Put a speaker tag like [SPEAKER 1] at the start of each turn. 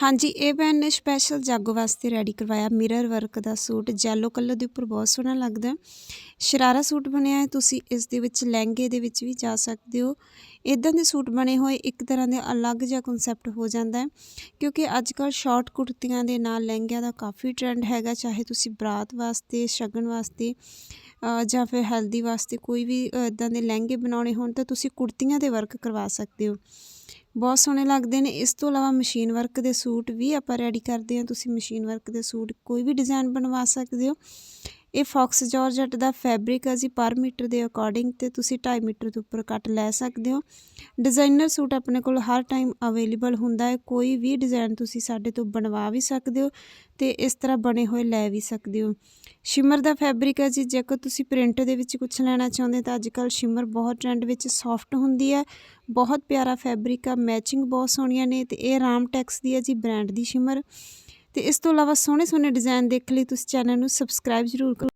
[SPEAKER 1] ਹਾਂਜੀ, ਇਹ ਭੈਣ ਨੇ ਸਪੈਸ਼ਲ ਜਾਗੋ ਵਾਸਤੇ ਰੈਡੀ ਕਰਵਾਇਆ। ਮਿਰਰ ਵਰਕ ਦਾ ਸੂਟ ਜੈਲੋ ਕਲਰ ਦੇ ਉੱਪਰ ਬਹੁਤ ਸੋਹਣਾ ਲੱਗਦਾ। ਸ਼ਰਾਰਾ ਸੂਟ ਬਣਿਆ ਹੈ, ਤੁਸੀਂ ਇਸ ਦੇ ਵਿੱਚ ਲਹਿੰਗੇ ਦੇ ਵਿੱਚ ਵੀ ਜਾ ਸਕਦੇ ਹੋ। ਇਦਾਂ ਦੇ ਸੂਟ ਬਣੇ ਹੋਏ, ਇੱਕ ਤਰ੍ਹਾਂ ਦੇ ਅਲੱਗ ਜਿਹਾ ਕਨਸੈਪਟ ਹੋ ਜਾਂਦਾ ਹੈ। ਕਿਉਂਕਿ ਅੱਜ ਕੱਲ੍ਹ ਸ਼ਾਰਟ ਕੁੜਤੀਆਂ ਦੇ ਨਾਲ ਲਹਿੰਗਿਆਂ ਦਾ ਕਾਫੀ ਟ੍ਰੈਂਡ ਹੈਗਾ, ਚਾਹੇ ਤੁਸੀਂ ਬਰਾਤ ਵਾਸਤੇ, ਸ਼ਗਨ ਵਾਸਤੇ ਜਾਂ ਫਿਰ ਹਲਦੀ ਵਾਸਤੇ ਕੋਈ ਵੀ ਇਦਾਂ ਦੇ ਲਹਿੰਗੇ ਬਣਾਉਣੇ ਹੋਣ ਤਾਂ ਤੁਸੀਂ ਕੁੜਤੀਆਂ ਦੇ ਵਰਕ ਕਰਵਾ ਸਕਦੇ ਹੋ। ਬਹੁਤ ਸੋਹਣੇ ਲੱਗਦੇ ਨੇ। ਇਸ ਤੋਂ ਇਲਾਵਾ ਮਸ਼ੀਨ ਵਰਕ ਦੇ ਸੂਟ ਵੀ ਆਪਾਂ ਰੈਡੀ ਕਰਦੇ ਹਾਂ। ਤੁਸੀਂ ਮਸ਼ੀਨ ਵਰਕ ਦੇ ਸੂਟ ਕੋਈ ਵੀ ਡਿਜ਼ਾਈਨ ਬਣਵਾ ਸਕਦੇ ਹੋ। ਇਹ ਫੌਕਸ ਜਾਰਜਟ ਦਾ ਫੈਬਰਿਕ ਹੈ ਜੀ, ਪਰ ਮੀਟਰ ਦੇ ਅਕੋਰਡਿੰਗ ਤੇ ਤੁਸੀਂ 2.5 ਮੀਟਰ ਤੋਂ ਉੱਪਰ ਕੱਟ ਲੈ ਸਕਦੇ ਹੋ। ਡਿਜ਼ਾਈਨਰ ਸੂਟ ਆਪਣੇ ਕੋਲ ਹਰ ਟਾਈਮ ਅਵੇਲੇਬਲ ਹੁੰਦਾ ਹੈ, ਕੋਈ ਵੀ ਡਿਜ਼ਾਈਨ ਤੁਸੀਂ ਸਾਡੇ ਤੋਂ ਬਣਵਾ ਵੀ ਸਕਦੇ ਹੋ ਤੇ ਇਸ ਤਰ੍ਹਾਂ ਬਣੇ ਹੋਏ ਲੈ ਵੀ ਸਕਦੇ ਹੋ। ਸ਼ਿਮਰ ਦਾ ਫੈਬਰਿਕ ਹੈ ਜੀ, ਜੇਕਰ ਤੁਸੀਂ ਪ੍ਰਿੰਟ ਦੇ ਵਿੱਚ ਕੁਝ ਲੈਣਾ ਚਾਹੁੰਦੇ ਤਾਂ ਅੱਜ ਕੱਲ੍ਹ ਸ਼ਿਮਰ ਬਹੁਤ ਟ੍ਰੈਂਡ ਵਿੱਚ ਸੌਫਟ ਹੁੰਦੀ ਹੈ, ਬਹੁਤ ਪਿਆਰਾ ਫੈਬਰਿਕ ਆ ਮੈਚਿੰਗ ਬਹੁਤ ਸੋਹਣੀਆਂ ਨੇ ਤੇ ਇਹ ਰਾਮ ਟੈਕਸ ਦੀ ਹੈ ਜੀ ਬ੍ਰਾਂਡ ਦੀ ਸ਼ਿਮਰ ਤੇ ਇਸ ਤੋਂ ਇਲਾਵਾ ਸੋਹਣੇ ਸੋਹਣੇ ਡਿਜ਼ਾਈਨ ਦੇਖਣ ਲਈ ਤੁਸੀਂ ਚੈਨਲ ਨੂੰ ਸਬਸਕ੍ਰਾਈਬ ਜ਼ਰੂਰ ਕਰੋ।